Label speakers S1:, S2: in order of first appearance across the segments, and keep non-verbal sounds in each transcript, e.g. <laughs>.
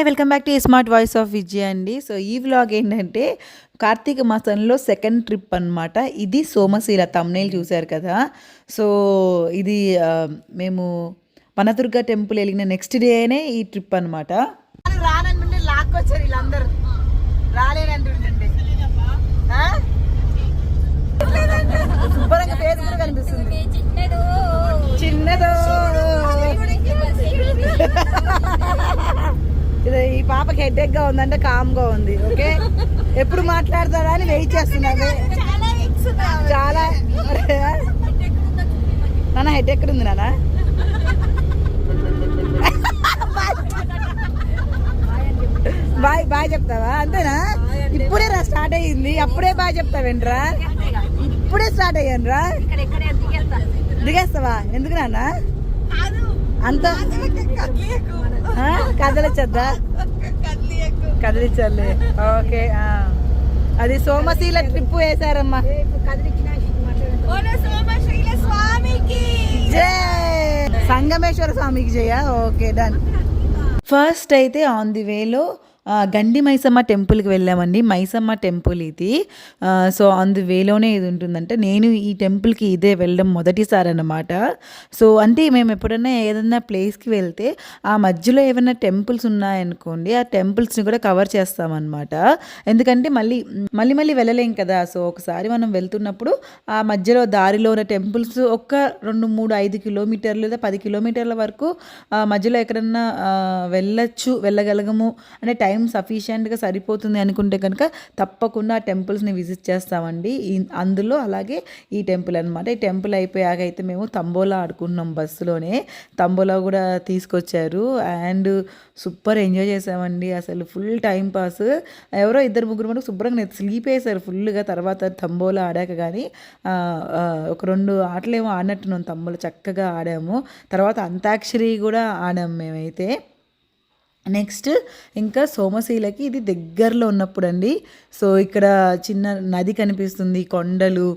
S1: Hi welcome back to smart voice of Vijay అండి. So ఈ vlog ఏంటంటే కార్తీక మాసంలో సెకండ్ ట్రిప్ అన్నమాట. ఇది సోమశీల తమ్నేల్ చూశారు కదా. సో ఇది మేము వనదుర్గ టెంపుల్ వెళ్ళిన నెక్స్ట్ డేనే ఈ ట్రిప్ అనమాట రానంటుంటే లాక్కొచ్చారు వీళ్ళందరూ. రాలేనంటుంటే శుభ్రంగా ఫేస్ కూడా కనిపిస్తుంది. చిన్నదో. <laughs> <laughs> పాపకి హెడేక్గా ఉందంటే కామ్గా ఉంది ఓకే? ఎప్పుడు మాట్లాడతాడా అని వెయిట్ చేస్తున్నాను చాలా నాన్న హెడ్ ఎక్కడ ఉంది నాన్న? బాయ్ బాయ్ చెప్తావా? అంతేనా? ఇప్పుడే రా స్టార్ట్ అయ్యింది. అప్పుడే బాయ్ చెప్తావేంట్రా? ఇప్పుడే స్టార్ట్ అయ్యాను రా దిగేస్తావా? ఎందుకు నాన్న? అంత ఆ, కదిలించాలి ఓకే అది సోమశీల ట్రిప్ వేశారమ్మా. జై! సంగమేశ్వర స్వామికి జయ. Okay done. ఫస్ట్ అయితే ఆన్ ది వేలో గండి మైసమ్మ టెంపుల్కి వెళ్ళామండి. మైసమ్మ టెంపుల్ ఇది. సో అందు వేలోనే ఇది ఉంటుందంటే నేను ఈ టెంపుల్కి ఇదే వెళ్ళడం మొదటిసారి అనమాట సో అంటే మేము ఎప్పుడైనా ఏదైనా ప్లేస్కి వెళ్తే ఆ మధ్యలో ఏమైనా టెంపుల్స్ ఉన్నాయనుకోండి ఆ టెంపుల్స్ని కూడా కవర్ చేస్తామన్నమాట. ఎందుకంటే మళ్ళీ మళ్ళీ మళ్ళీ వెళ్ళలేం కదా. సో ఒకసారి మనం వెళ్తున్నప్పుడు ఆ మధ్యలో దారిలో ఉన్న టెంపుల్స్ ఒక్క రెండు మూడు ఐదు కిలోమీటర్లు లేదా పది కిలోమీటర్ల వరకు మధ్యలో ఎక్కడన్నా వెళ్ళచ్చు వెళ్ళగలగము అనే టైం సఫిషియెంట్గా సరిపోతుంది అనుకుంటే కనుక తప్పకుండా ఆ టెంపుల్స్ని విజిట్ చేస్తామండి. అందులో అలాగే ఈ టెంపుల్ అనమాట ఈ టెంపుల్ అయిపోయాక అయితే మేము తంబోలా ఆడుకున్నాం బస్సులోనే. తంబోలా కూడా తీసుకొచ్చారు. అండ్ సూపర్ ఎంజాయ్ చేసామండి. అసలు ఫుల్ టైం పాస్. ఎవరో ఇద్దరు ముగ్గురు మనకు శుభ్రంగా స్లీప్ వేశారు ఫుల్గా. తర్వాత తంబోలా ఆడాక కానీ ఒక రెండు ఆటలేమో ఆడినట్టున్నాం. తంబోలా చక్కగా ఆడాము. తర్వాత అంతాక్షరి కూడా ఆడాము మేమైతే. నెక్స్ట్ ఇంకా సోమశీలకి ఇది దగ్గరలో ఉన్నప్పుడు అండి సో ఇక్కడ చిన్న నది కనిపిస్తుంది కొండలు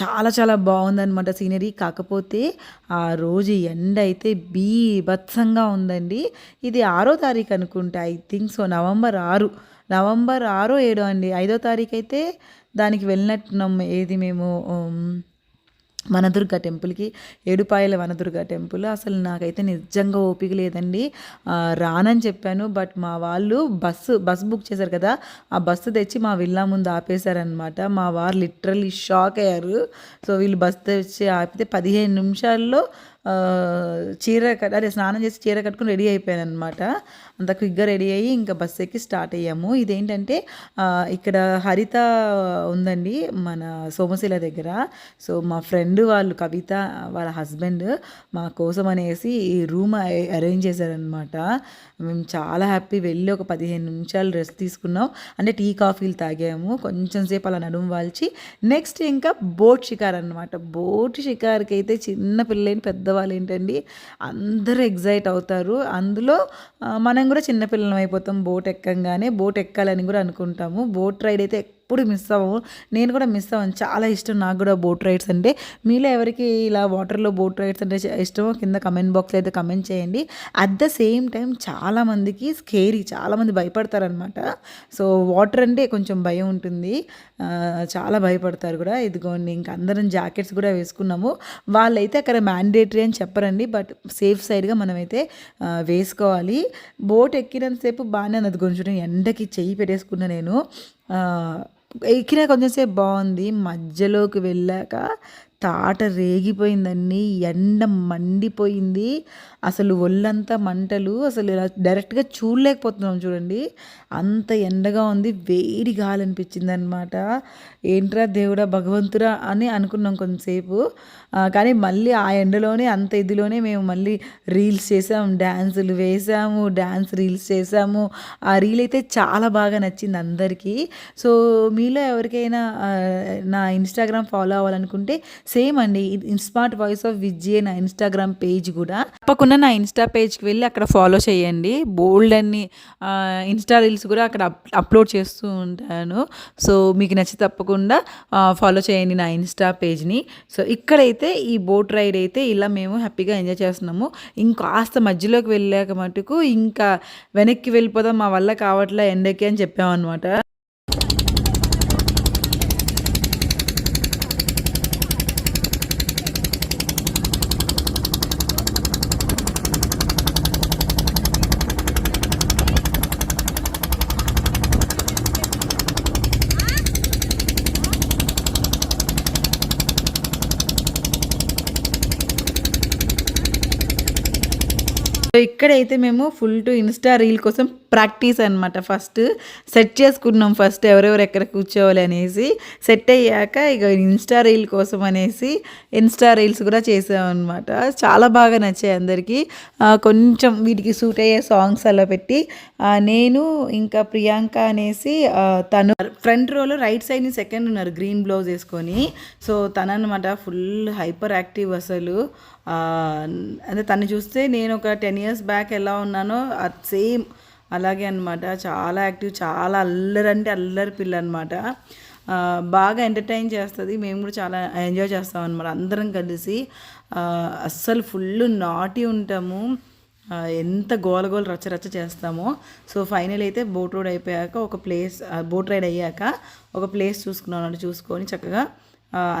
S1: చాలా చాలా బాగుందన్నమాట సీనరీ. కాకపోతే ఆ రోజు ఎండ అయితే బీభత్సంగా ఉందండి. ఇది ఆరో తారీఖు అనుకుంటా ఐ థింక్ సో నవంబర్ ఆరు. నవంబర్ ఆరో ఏడో అండి. ఐదో తారీఖు అయితే దానికి వెళ్ళినట్టున్నాం. ఏది మేము వనదుర్గ టెంపుల్కి ఏడుపాయల వనదుర్గ టెంపుల్. అసలు నాకైతే నిజంగా ఓపిక లేదండి. రానని చెప్పాను బట్ మా వాళ్ళు బస్సు బస్ బుక్ చేశారు కదా ఆ బస్సు తెచ్చి మా విల్లా ముందు ఆపేశారనమాట మా వారు లిటరల్లీ షాక్ అయ్యారు. సో వీళ్ళు బస్సు తెచ్చి ఆపితే పదిహేను నిమిషాల్లో చీర కట్ అదే స్నానం చేసి చీర కట్టుకుని రెడీ అయిపోయాను అనమాట అంత క్విక్గా రెడీ అయ్యి ఇంకా బస్ ఎక్కి స్టార్ట్ అయ్యాము. ఇదేంటంటే ఇక్కడ హరిత ఉందండి మన సోమశిల దగ్గర. సో మా ఫ్రెండ్ వాళ్ళు కవిత వాళ్ళ హస్బెండ్ మా కోసం అనేసి ఈ రూమ్ అరేంజ్ చేశారనమాట మేము చాలా హ్యాపీ వెళ్ళి ఒక పదిహేను నిమిషాలు రెస్ట్ తీసుకున్నాం. అంటే టీ కాఫీలు తాగాము. కొంచెం సేపు అలా నడుము వాల్చి నెక్స్ట్ ఇంకా బోట్ షికార్ అనమాట బోట్ షికార్కి అయితే చిన్న పిల్లలేని పెద్దవాళ్ళు ఏంటండి అందరూ ఎగ్జైట్ అవుతారు. అందులో మనం కూడా చిన్నపిల్లలం అయిపోతాం బోట్ ఎక్కంగానే. బోట్ ఎక్కాలని కూడా అనుకుంటాము. బోట్ రైడ్ అయితే ఎప్పుడు మిస్ అవ్వము నేను కూడా మిస్ అవ్వను. చాలా ఇష్టం నాకు కూడా బోట్ రైడ్స్ అంటే. మీలో ఎవరికి ఇలా వాటర్లో బోట్ రైడ్స్ అంటే ఇష్టమో కింద కమెంట్ బాక్స్లో అయితే కమెంట్ చేయండి. అట్ ద సేమ్ టైం చాలామందికి స్కేరీ చాలామంది భయపడతారనమాట సో వాటర్ అంటే కొంచెం భయం ఉంటుంది. చాలా భయపడతారు కూడా. ఇదిగోండి ఇంక అందరం జాకెట్స్ కూడా వేసుకున్నాము. వాళ్ళైతే అక్కడ మ్యాండేటరీ అని చెప్పరండి. బట్ సేఫ్ సైడ్గా మనమైతే వేసుకోవాలి. బోట్ ఎక్కినంతసేపు బాగానే అది కొంచెం ఎండకి చెయ్యి పెట్టేసుకున్నా నేను. ఎక్కినా కొంచెంసేపు బాగుంది. మధ్యలోకి వెళ్ళాక తాట రేగిపోయిందండి. ఎండ మండిపోయింది. అసలు ఒళ్ళంతా మంటలు అసలు ఇలా డైరెక్ట్గా చూడలేకపోతున్నాం చూడండి. అంత ఎండగా ఉంది. వేడి గాలి అనిపించింది అనమాట ఏంట్రా దేవుడా భగవంతురా అని అనుకున్నాం కొంతసేపు. కానీ మళ్ళీ ఆ ఎండలోనే అంత ఇదిలోనే మేము మళ్ళీ రీల్స్ చేసాము డ్యాన్సులు వేసాము డ్యాన్స్ రీల్స్ చేసాము. ఆ రీల్ అయితే చాలా బాగా నచ్చింది అందరికీ. సో మీలో ఎవరికైనా నా ఇన్స్టాగ్రామ్ ఫాలో అవ్వాలనుకుంటే సేమ్ అండి ఇది ఇన్స్మార్ట్ వాయిస్ ఆఫ్ విజయ్ నా ఇన్స్టాగ్రామ్ పేజ్ కూడా. తప్పకుండా నా ఇన్స్టా పేజ్కి వెళ్ళి అక్కడ ఫాలో చేయండి. బోల్డ్ అన్ని ఇన్స్టా రీల్స్ కూడా అక్కడ అప్- అప్లోడ్ చేస్తూ ఉంటాను. సో మీకు నచ్చి తప్పకుండా ఫాలో చేయండి నా ఇన్స్టా పేజ్ని. సో ఇక్కడైతే అయితే ఈ బోట్ రైడ్ అయితే ఇలా మేము హ్యాపీగా ఎంజాయ్ చేస్తున్నాము. ఇంకాస్త మధ్యలోకి వెళ్ళాక మటుకు ఇంకా వెనక్కి వెళ్ళిపోదాం మా వల్ల కావట్లే ఎండకి అని చెప్పామన్నమాట. సో ఇక్కడైతే మేము ఫుల్ టు ఇన్స్టా రీల్ కోసం ప్రాక్టీస్ అనమాట ఫస్ట్. సెట్ చేసుకున్నాం ఫస్ట్ ఎవరెవరు ఎక్కడ కూర్చోవాలి అనేసి. సెట్ అయ్యాక ఇక ఇన్స్టా రీల్ కోసం అనేసి ఇన్స్టా రీల్స్ కూడా చేసామన్నమాట చాలా బాగా నచ్చాయి అందరికీ. కొంచెం వీటికి సూట్ అయ్యే సాంగ్స్ అలా పెట్టి నేను ఇంకా ప్రియాంక అనేసి తను ఫ్రంట్ రోలో రైట్ సైడ్ని సెకండ్ ఉన్నారు గ్రీన్ బ్లౌజ్ వేసుకొని. సో తను అనమాట ఫుల్ హైపర్ యాక్టివ్ అసలు. అంటే తను చూస్తే నేను ఒక టెన్ ఇయర్స్ బ్యాక్ ఎలా ఉన్నానో సేమ్ అలాగే అనమాట చాలా యాక్టివ్ చాలా అల్లరి అంటే అల్లరి పిల్ల అనమాట బాగా ఎంటర్టైన్ చేస్తుంది. మేము కూడా చాలా ఎంజాయ్ చేస్తాం అనమాట అందరం కలిసి. అస్సలు ఫుల్ నాటి ఉంటాము. ఎంత గోల గోల రచ్చ రచ్చ చేస్తామో. సో ఫైనల్ అయితే బోట్ రోడ్ అయిపోయాక ఒక ప్లేస్ బోట్ రైడ్ అయ్యాక ఒక ప్లేస్ చూసుకున్నాం చూసుకొని చక్కగా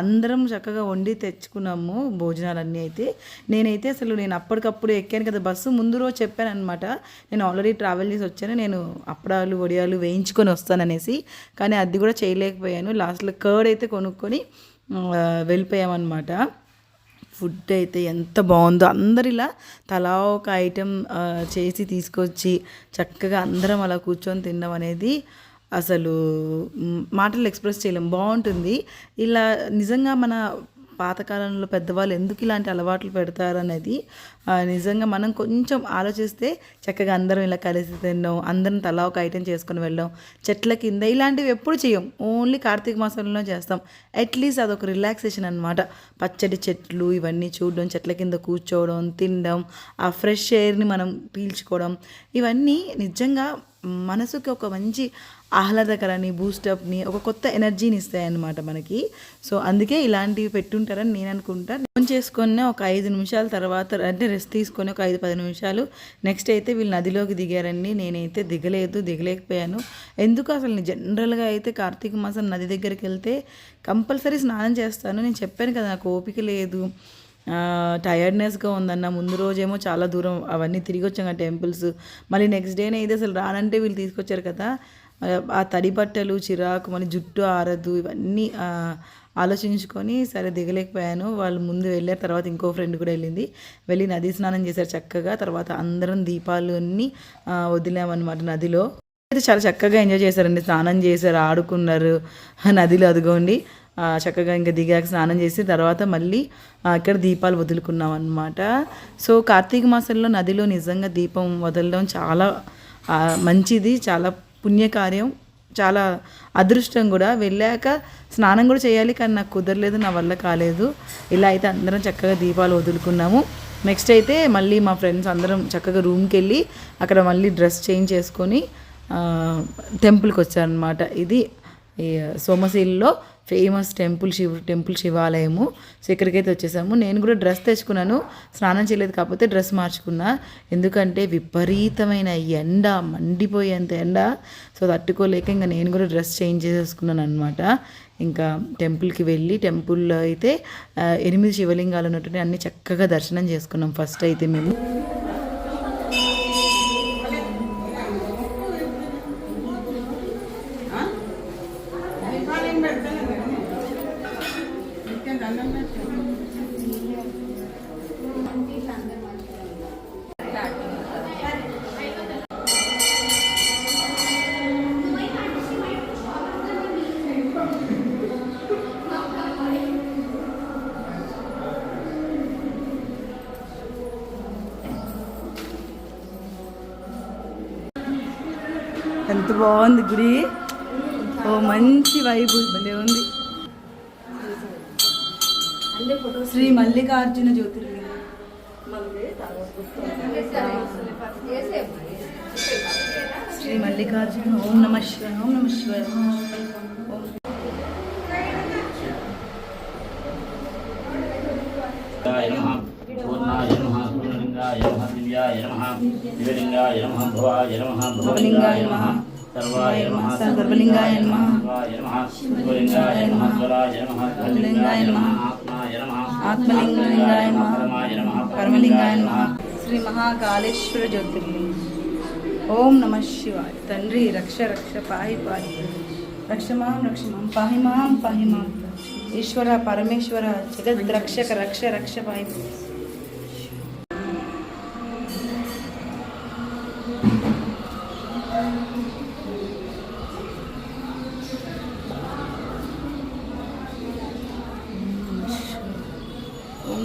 S1: అందరం చక్కగా వండి తెచ్చుకున్నాము భోజనాలన్నీ అయితే. నేనైతే అసలు నేను అప్పటికప్పుడు ఎక్కాను కదా బస్సు ముందు రోజు చెప్పాను అనమాట నేను ఆల్రెడీ ట్రావెల్ చేసి వచ్చాను నేను అప్పడాలు వడియాలు వేయించుకొని వస్తాననేసి. కానీ అది కూడా చేయలేకపోయాను. లాస్ట్లో కర్డ్ అయితే కొనుక్కొని వెళ్ళిపోయామన్నమాట. ఫుడ్ అయితే ఎంత బాగుందో అందరిలా తలా ఒక ఐటెం చేసి తీసుకొచ్చి చక్కగా అందరం అలా కూర్చొని తినడం అనేది అసలు మాటలు ఎక్స్ప్రెస్ చేయలేం. బాగుంటుంది. ఇలా నిజంగా మన పాతకాలంలో పెద్దవాళ్ళు ఎందుకు ఇలాంటి అలవాట్లు పెడతారనేది నిజంగా మనం కొంచెం ఆలోచిస్తే చక్కగా అందరం ఇలా కలిసి తినడం అందరం తలా ఒక ఐటెం చేసుకొని వెళ్ళడం చెట్ల కింద ఇలాంటివి ఎప్పుడు చేయం ఓన్లీ కార్తీక మాసంలో చేస్తాం. అట్లీస్ట్ అదొక రిలాక్సేషన్ అనమాట పచ్చడి చెట్లు ఇవన్నీ చూడడం చెట్ల కింద కూర్చోవడం తినడం ఆ ఫ్రెష్ ఎయిర్ని మనం పీల్చుకోవడం ఇవన్నీ నిజంగా మనసుకి ఒక మంచి ఆహ్లాదకరాన్ని బూస్టప్ని ఒక కొత్త ఎనర్జీని ఇస్తాయి అన్నమాట మనకి. సో అందుకే ఇలాంటివి పెట్టుంటారని నేను అనుకుంటా. ఫోన్ చేసుకున్న ఒక ఐదు నిమిషాల తర్వాత అంటే రెస్ట్ తీసుకొని ఒక ఐదు పది నిమిషాలు నెక్స్ట్ అయితే వీళ్ళు నదిలోకి దిగారండి. నేనైతే దిగలేదు దిగలేకపోయాను. ఎందుకు అసలు జనరల్గా అయితే కార్తీక మాసం నది దగ్గరికి వెళ్తే కంపల్సరీ స్నానం చేస్తాను. నేను చెప్పాను కదా నాకు ఓపిక లేదు. టైర్డ్నెస్గా ఉందన్న ముందు రోజేమో చాలా దూరం అవన్నీ తిరిగి వచ్చాం టెంపుల్స్ మళ్ళీ నెక్స్ట్ డేనే అయితే అసలు రానంటే వీళ్ళు తీసుకొచ్చారు కదా. ఆ, తడి బట్టలు చిరాకు మళ్ళీ జుట్టు ఆరదు ఇవన్నీ ఆలోచించుకొని సరే దిగలేకపోయాను. వాళ్ళు ముందు వెళ్ళారు తర్వాత ఇంకో ఫ్రెండ్ కూడా వెళ్ళింది. వెళ్ళి నది స్నానం చేశారు చక్కగా. తర్వాత అందరం దీపాలు అన్నీ వదిలామన్నమాట నదిలో. అయితే చాలా చక్కగా ఎంజాయ్ చేశారండి. స్నానం చేశారు ఆడుకున్నారు. నదిలో అదిగోండి. చక్కగా ఇంకా దిగాక స్నానం చేసి తర్వాత మళ్ళీ ఇక్కడ దీపాలు వదులుకున్నాం అనమాట సో కార్తీక మాసంలో నదిలో నిజంగా దీపం వదలడం చాలా మంచిది. చాలా పుణ్యకార్యం. చాలా అదృష్టం కూడా. వెళ్ళాక స్నానం కూడా చేయాలి కానీ నాకు కుదరలేదు నా వల్ల కాలేదు. ఇలా అయితే అందరం చక్కగా దీపాలు వదులుకున్నాము. నెక్స్ట్ అయితే మళ్ళీ మా ఫ్రెండ్స్ అందరం చక్కగా రూమ్కి వెళ్ళి అక్కడ మళ్ళీ డ్రెస్ చేంజ్ చేసుకొని టెంపుల్కి వచ్చారనమాట ఇది సోమశీలలో ఫేమస్ టెంపుల్ శివ టెంపుల్ శివాలయము. సో ఇక్కడికైతే వచ్చేసాము. నేను కూడా డ్రెస్ తెచ్చుకున్నాను. స్నానం చేయలేదు కాకపోతే డ్రెస్ మార్చుకున్నా. ఎందుకంటే విపరీతమైన ఎండ మండిపోయేంత ఎండ. సో తట్టుకోలేక ఇంకా నేను కూడా డ్రెస్ చేంజ్ చేసేసుకున్నాను అనమాట ఇంకా టెంపుల్కి వెళ్ళి టెంపుల్లో అయితే ఎనిమిది శివలింగాలు ఉన్నటువంటి అన్ని చక్కగా దర్శనం చేసుకున్నాం ఫస్ట్ అయితే మేము. ఎంత బాగుంది గుడి. ఓ మంచి వైబ్ భలే ఉంది. శ్రీ మల్లికార్జున జ్యోతిర్లింగం. శ్రీ మల్లికార్జున ఓం నమ శివాయ ఓం నమ శివాయ. ఓం
S2: నమ నమః పూర్ణాయ నమః పూర్ణలింగాయ నమః దివ్యలింగాయ నమః భవాయ నమః భవలింగాయ నమః. సర్వాయ నమః
S1: సర్వలింగాయ నమః
S2: శివాయ నమః శివలింగాయ నమః జ్వరాయ నమః ధ్వజలింగాయ నమః ఆత్మాయ నమః
S1: ఆత్మలింగాయ నమః
S2: పరమాయ నమః
S1: పరమలింగాయ నమః శ్రీ మహాకాళేశ్వర జ్యోతిర్లింగం ఓం నమ శివాయ తండ్రి రక్ష రక్ష పాహి పాహి రక్షమాం రక్షమాం పాహి మాం పాహి మాం ఈశ్వర పరమేశ్వర జగద్ రక్షక రక్ష రక్ష పాహి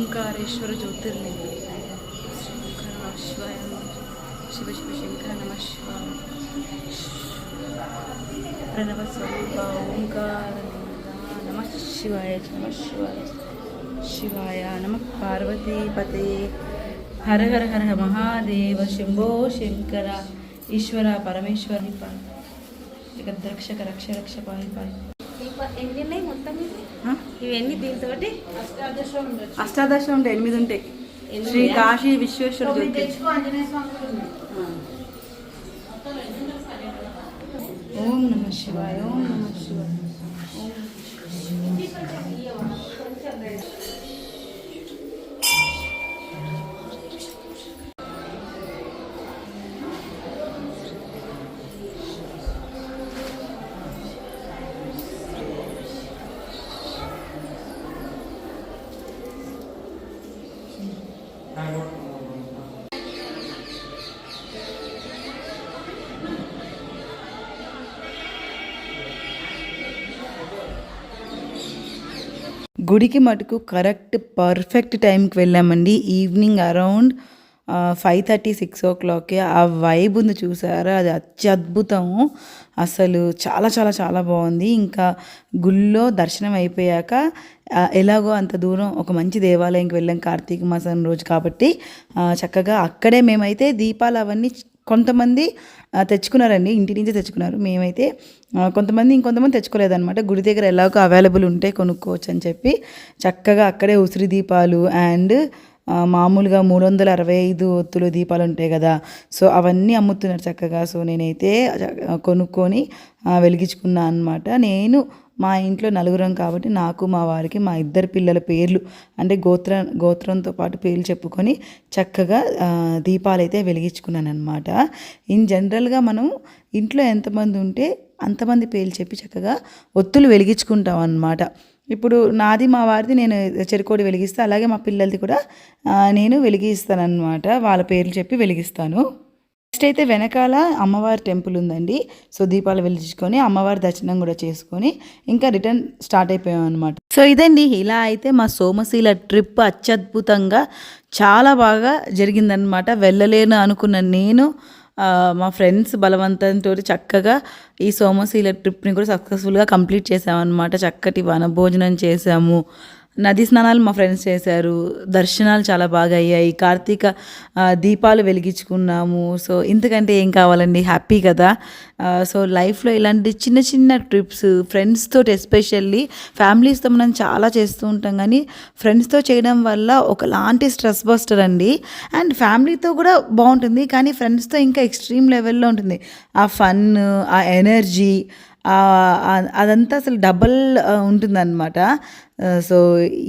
S1: ओंकारेश्वर ज्योतिर्लिंग। शंकर शिव शिव शंकर नम शिवाय प्रणव स्वरूप ओंकार नम शिवाय नम शिवाय शिवाय नम पार्वती पते हर हर हर महादेव। शिंभो शंकर ईश्वर परमेश्वर पाई जगद्रक्षक रक्ष रक्ष पाई पाई
S3: ఎన్ని మొత్తం? ఇవన్నీ దీంతో
S1: అష్టాదశ ఉంటాయి ఎనిమిది ఉంటాయి శ్రీ కాశీ విశ్వేశ్వర జ్యోతి. ఓం నమ శివాయ ఓం నమ శివాయ. గుడికి మటుకు కరెక్ట్ పర్ఫెక్ట్ టైంకి వెళ్ళామండి. Evening around five thirty six ఓ క్లాక్కి ఆ వైబ్ ఉంది చూసారా? అది అత్యద్భుతం. అసలు చాలా చాలా చాలా బాగుంది. ఇంకా గుళ్ళో దర్శనం అయిపోయాక ఎలాగో అంత దూరం ఒక మంచి దేవాలయంకి వెళ్ళాం కార్తీక మాసం రోజు కాబట్టి చక్కగా అక్కడే మేమైతే దీపాలు అవన్నీ కొంతమంది తెచ్చుకున్నారండి ఇంటి నుంచి తెచ్చుకున్నారు. మేమైతే కొంతమంది ఇంకొంతమంది తెచ్చుకోలేదన్నమాట. గుడి దగ్గర ఎలాగో అవైలబుల్ ఉంటే కొనుక్కోవచ్చు అని చెప్పి చక్కగా అక్కడే ఉసిరి దీపాలు అండ్ మామూలుగా మూడు వందల అరవై ఐదు ఒత్తులు దీపాలు ఉంటాయి కదా. సో అవన్నీ అమ్ముతున్నారు చక్కగా. సో నేనైతే కొనుక్కొని వెలిగించుకున్నాను అనమాట నేను మా ఇంట్లో నలుగురం కాబట్టి నాకు మా వారికి మా ఇద్దరు పిల్లల పేర్లు అంటే గోత్ర గోత్రంతో పాటు పేర్లు చెప్పుకొని చక్కగా దీపాలు అయితే వెలిగించుకున్నాను అనమాట ఇన్ జనరల్గా మనం ఇంట్లో ఎంతమంది ఉంటే అంతమంది పేర్లు చెప్పి చక్కగా ఒత్తులు వెలిగించుకుంటాం అన్నమాట ఇప్పుడు నాది మా వారిది నేను చెరుకోడి వెలిగిస్తాను అలాగే మా పిల్లలది కూడా నేను వెలిగిస్తాను అనమాట వాళ్ళ పేర్లు చెప్పి వెలిగిస్తాను. నెక్స్ట్ అయితే వెనకాల అమ్మవారి టెంపుల్ ఉందండి. సో దీపాలు వెలిగించుకొని అమ్మవారి దర్శనం కూడా చేసుకొని ఇంకా రిటర్న్ స్టార్ట్ అయిపోయాం అనమాట సో ఇదండి. ఇలా అయితే మా సోమశీల ట్రిప్ అత్యద్భుతంగా చాలా బాగా జరిగిందనమాట వెళ్ళలేను అనుకున్న నేను మా ఫ్రెండ్స్ బలవంతంతో చక్కగా ఈ సోమశీల ట్రిప్ని కూడా సక్సెస్ఫుల్గా కంప్లీట్ చేసామన్నమాట. చక్కటి వనభోజనం చేసాము. నది స్నానాలు మా ఫ్రెండ్స్ చేశారు. దర్శనాలు చాలా బాగా అయ్యాయి. కార్తీక దీపాలు వెలిగించుకున్నాము. సో ఇంతకంటే ఏం కావాలండి? హ్యాపీ కదా. సో లైఫ్లో ఇలాంటి చిన్న చిన్న ట్రిప్స్ ఫ్రెండ్స్తో ఎస్పెషల్లీ ఫ్యామిలీస్తో మనం చాలా చేస్తూ ఉంటాం. కానీ ఫ్రెండ్స్తో చేయడం వల్ల ఒకలాంటి స్ట్రెస్ బస్టర్ అండి. అండ్ ఫ్యామిలీతో కూడా బాగుంటుంది. కానీ ఫ్రెండ్స్తో ఇంకా ఎక్స్ట్రీమ్ లెవెల్లో ఉంటుంది. ఆ ఫన్ ఆ ఎనర్జీ అదంతా అసలు డబల్ ఉంటుందన్నమాట. సో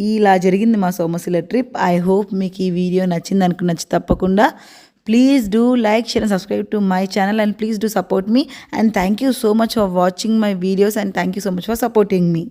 S1: ఇలా జరిగింది మా సోమశిల ట్రిప్. ఐ హోప్ మీకు ఈ వీడియో నచ్చింది అనుకుని నచ్చి తప్పకుండా please do like share and subscribe to my channel and please do support me and thank you so much for watching my videos and thank you so much for supporting me